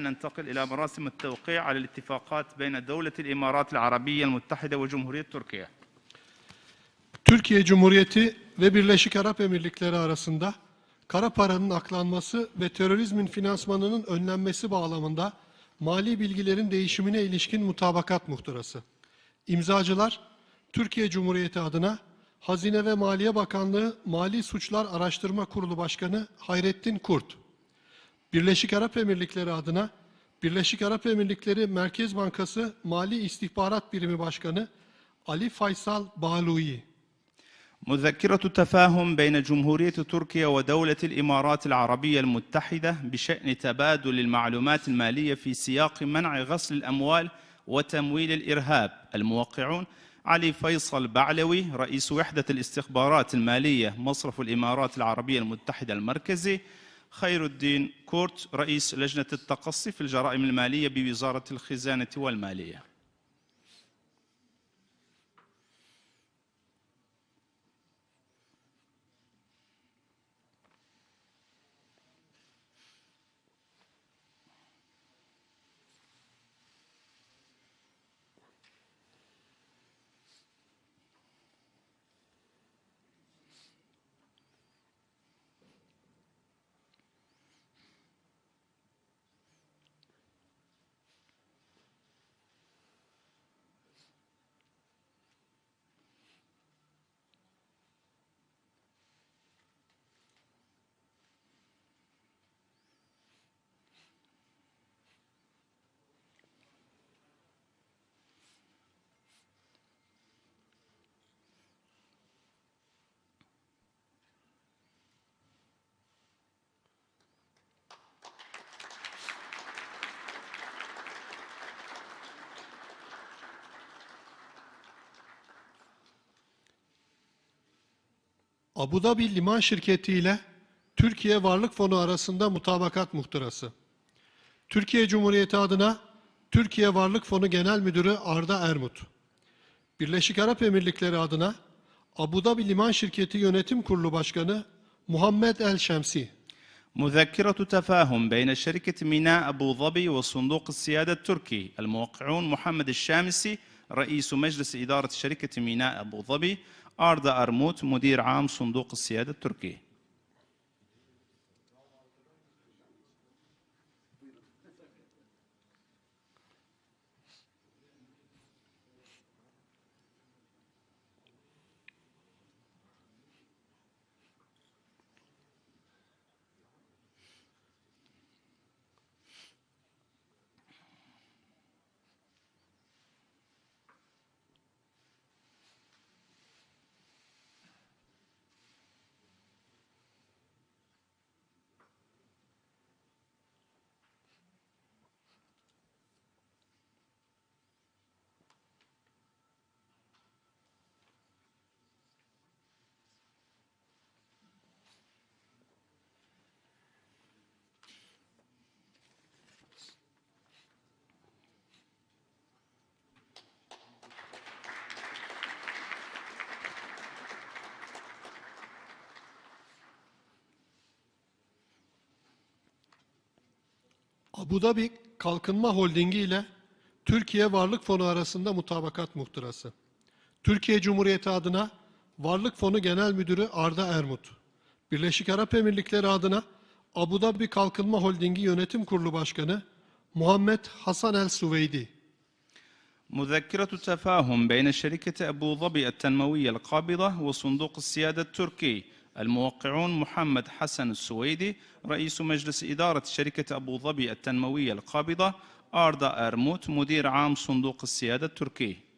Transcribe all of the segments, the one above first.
ننتقل إلى مراسم التوقيع على الاتفاقات بين دولة الإمارات العربية المتحدة وجمهورية تركيا Türkiye Cumhuriyeti ve Birleşik Arap Emirlikleri arasında kara paranın aklanması ve terörizmin finansmanının önlenmesi bağlamında mali bilgilerin değişimine ilişkin mutabakat muhtırası. İmzacılar Türkiye Cumhuriyeti adına Hazine ve Maliye Bakanlığı Mali Suçlar Araştırma Kurulu Başkanı Hayrettin Kurt, Birleşik Arap Emirlikleri adına Birleşik Arap Emirlikleri Merkez Bankası Mali İstihbarat Birimi Başkanı Ali Faysal Balui. مذكرة تفاهم بين جمهورية تركيا ودولة الإمارات العربية المتحدة بشأن تبادل المعلومات المالية في سياق منع غسل الأموال وتمويل الإرهاب الموقعون علي فيصل بعلوي رئيس وحدة الاستخبارات المالية مصرف الإمارات العربية المتحدة المركزي خير الدين كورت رئيس لجنة التقصي في الجرائم المالية بوزارة الخزانة والمالية. Abu Dhabi Liman Şirketi ile Türkiye Varlık Fonu arasında mutabakat muhtırası. Türkiye Cumhuriyeti adına Türkiye Varlık Fonu Genel Müdürü Arda Ermut. Birleşik Arap Emirlikleri adına Abu Dhabi Liman Şirketi Yönetim Kurulu Başkanı Muhammed El Şemsi. مذكرة تفاهم بين شركة ميناء أبو ظبي وصندوق السيادة التركي الموقعون محمد الشامسي رئيس مجلس إدارة شركة ميناء أبو ظبي أردا أرموت مدير عام صندوق السيادة التركي. Abu Dhabi Kalkınma Holdingi ile Türkiye Varlık Fonu arasında mutabakat muhtırası. Türkiye Cumhuriyeti adına Varlık Fonu Genel Müdürü Arda Ermut. Birleşik Arap Emirlikleri adına Abu Dhabi Kalkınma Holdingi Yönetim Kurulu Başkanı Muhammed Hasan El Suveydi. مذكرة تفاهم بين شركة أبو ظبي التنموية القابضة وصندوق السيادة التركي الموقعون محمد حسن السويدي رئيس مجلس إدارة شركة أبو ظبي التنموية القابضة آردا أرموت مدير عام صندوق السيادة التركي.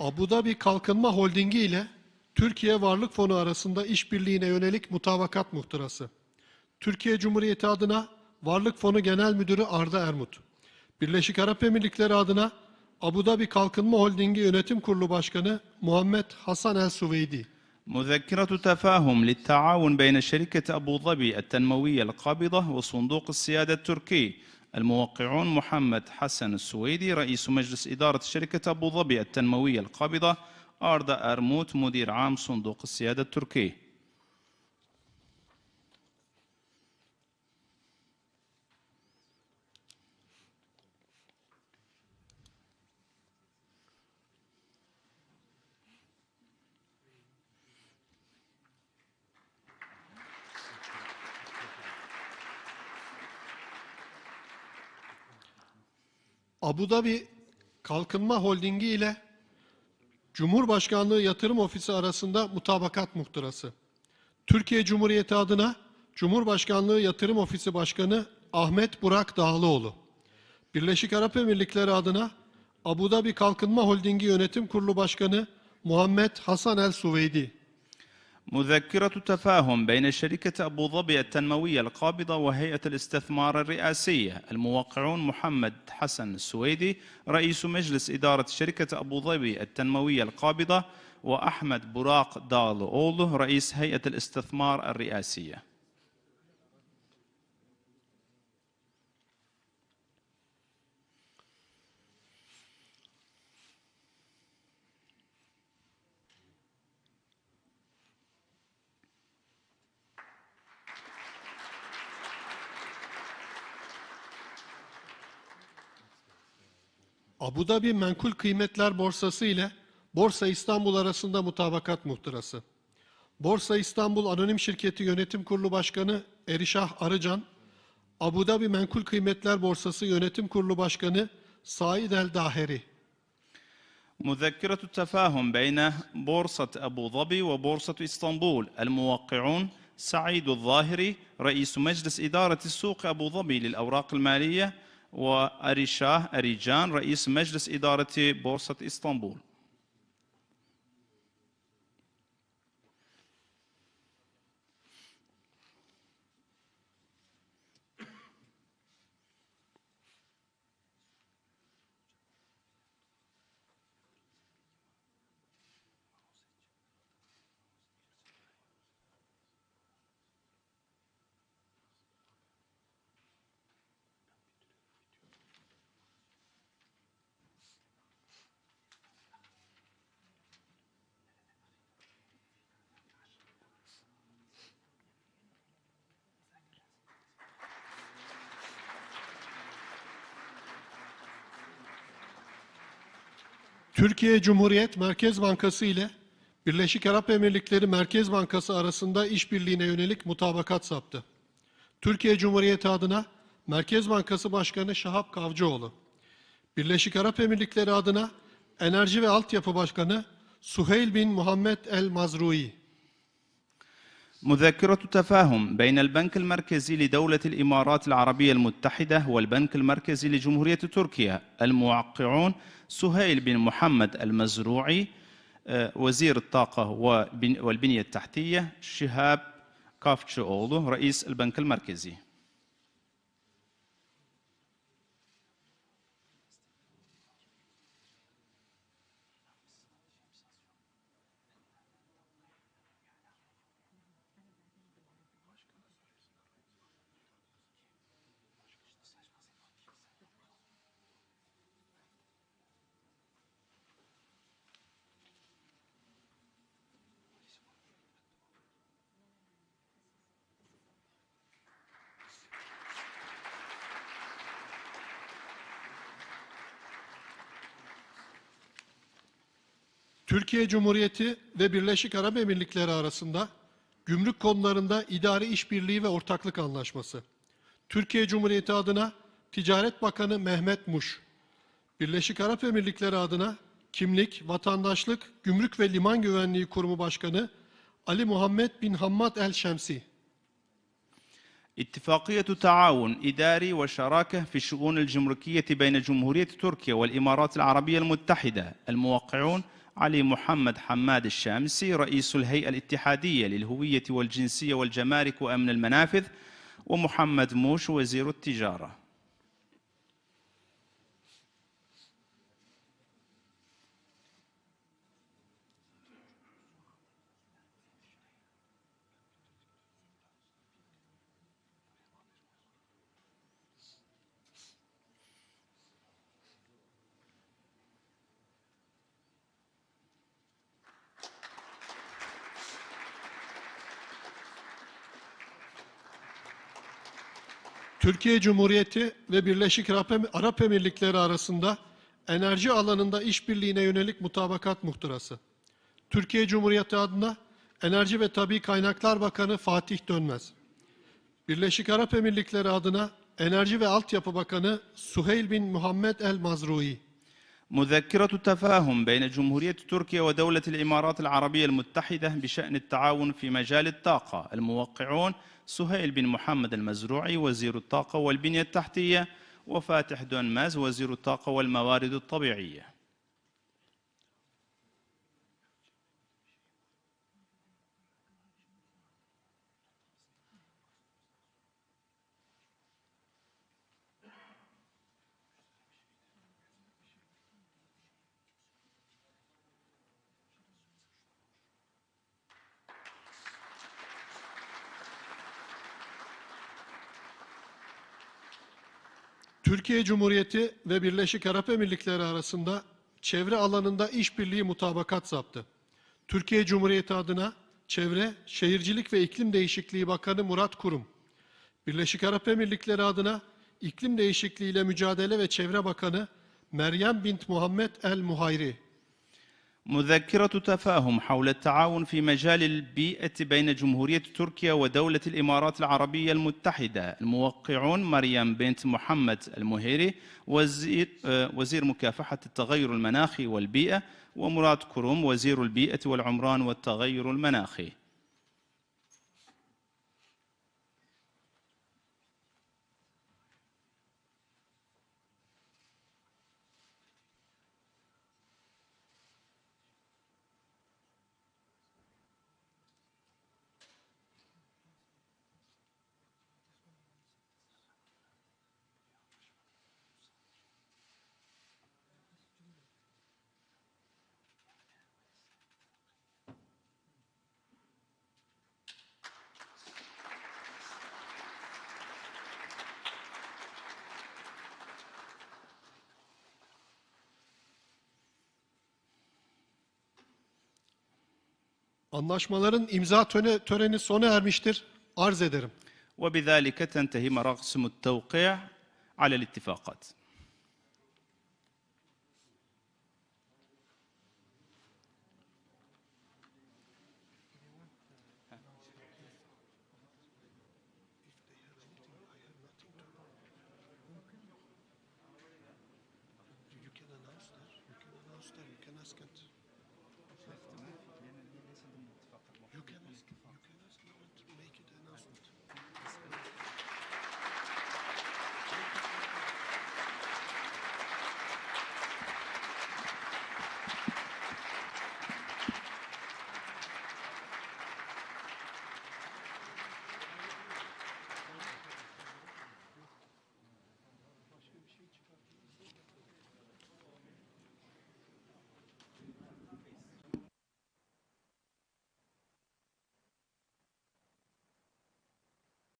Abu Dhabi Kalkınma Holdingi ile Türkiye Varlık Fonu arasında işbirliğine yönelik mutabakat muhtırası. Türkiye Cumhuriyeti adına Varlık Fonu Genel Müdürü Arda Ermut. Birleşik Arap Emirlikleri adına Abu Dhabi Kalkınma Holdingi Yönetim Kurulu Başkanı Muhammed Hasan El Suveydi. مذكرة تفاهم للتعاون بين شركة أبو ظبي التنموية القابضة وصندوق السيادة التركي الموقعون محمد حسن السويدي رئيس مجلس إدارة شركة أبو ظبي التنموية القابضة أردا أرموت مدير عام صندوق السيادة التركي. Abu Dhabi Kalkınma Holdingi ile Cumhurbaşkanlığı Yatırım Ofisi arasında mutabakat muhtırası. Türkiye Cumhuriyeti adına Cumhurbaşkanlığı Yatırım Ofisi Başkanı Ahmet Burak Dağlıoğlu. Birleşik Arap Emirlikleri adına Abu Dhabi Kalkınma Holdingi Yönetim Kurulu Başkanı Muhammed Hasan El Suveydi. مذكرة تفاهم بين شركة أبو ظبي التنموية القابضة وهيئة الاستثمار الرئاسية. الموقعون محمد حسن السويدي رئيس مجلس إدارة شركة أبو ظبي التنموية القابضة وأحمد براق دال أولو رئيس هيئة الاستثمار الرئاسية. Abu Dhabi Menkul Kıymetler Borsası ile Borsa İstanbul arasında mutabakat muhtırası. Borsa İstanbul Anonim Şirketi Yönetim Kurulu Başkanı Erişah Arıcan, Abu Dhabi Menkul Kıymetler Borsası Yönetim Kurulu Başkanı Said El Daheri. مذكرة التفاهم بين بورصة أبو ظبي وبورصة إسطنبول الموقعون سعيد الظاهري رئيس مجلس إدارة السوق أبو ظبي للأوراق المالية وأريشاه أريجان رئيس مجلس إدارة بورصة إسطنبول. Türkiye Cumhuriyet Merkez Bankası ile Birleşik Arap Emirlikleri Merkez Bankası arasında işbirliğine yönelik mutabakat saptı. Türkiye Cumhuriyeti adına Merkez Bankası Başkanı Şahap Kavcıoğlu, Birleşik Arap Emirlikleri adına Enerji ve Altyapı Başkanı Suheyl bin Muhammed El Mazrui, مذكرة تفاهم بين البنك المركزي لدولة الإمارات العربية المتحدة والبنك المركزي لجمهورية تركيا الموقعون سهيل بن محمد المزروعي آه، وزير الطاقة والبنية التحتية شهاب كافشوغلو رئيس البنك المركزي. Türkiye Cumhuriyeti ve Birleşik Arap Emirlikleri arasında gümrük konularında idari işbirliği ve ortaklık anlaşması. Türkiye Cumhuriyeti adına Ticaret Bakanı Mehmet Muş, Birleşik Arap Emirlikleri adına Kimlik, Vatandaşlık, Gümrük ve Liman Güvenliği Kurumu Başkanı Ali Muhammed bin Hammad El Şemsi. اتفاقية تعاون إداري وشراكة في الشؤون الجمركية بين جمهورية تركيا والإمارات العربية المتحدة الموقعون علي محمد حماد الشامسي رئيس الهيئة الاتحادية للهوية والجنسية والجمارك وأمن المنافذ ومحمد موش وزير التجارة. Türkiye Cumhuriyeti ve Birleşik Arap Em- Arap Emirlikleri arasında enerji alanında işbirliğine yönelik mutabakat muhtırası. Türkiye Cumhuriyeti adına Enerji ve Tabi Kaynaklar Bakanı Fatih Dönmez. Birleşik Arap Emirlikleri adına Enerji ve Altyapı Bakanı Suheyl bin Muhammed El Mazrui. مذكرة تفاهم بين جمهورية تركيا ودولة الإمارات العربية المتحدة بشأن التعاون في مجال الطاقة. الموقعون سهيل بن محمد المزروعي وزير الطاقة والبنية التحتية وفاتح دونماز وزير الطاقة والموارد الطبيعية. Türkiye Cumhuriyeti ve Birleşik Arap Emirlikleri arasında çevre alanında işbirliği mutabakat zaptı. Türkiye Cumhuriyeti adına Çevre, Şehircilik ve İklim Değişikliği Bakanı Murat Kurum, Birleşik Arap Emirlikleri adına İklim Değişikliği ile Mücadele ve Çevre Bakanı Meryem bint Muhammed El Muhayri, مذكرة تفاهم حول التعاون في مجال البيئة بين جمهورية تركيا ودولة الإمارات العربية المتحدة. الموقعون مريم بنت محمد المهيري وزير, آه، وزير مكافحة التغير المناخي والبيئة ومراد كروم وزير البيئة والعمران والتغير المناخي. Anlaşmaların imza töre- töreni sona ermiştir. Arz ederim. وبذلك تنتهي مراسم التوقيع على الاتفاقات You can announce that. You can announce that. You can ask it.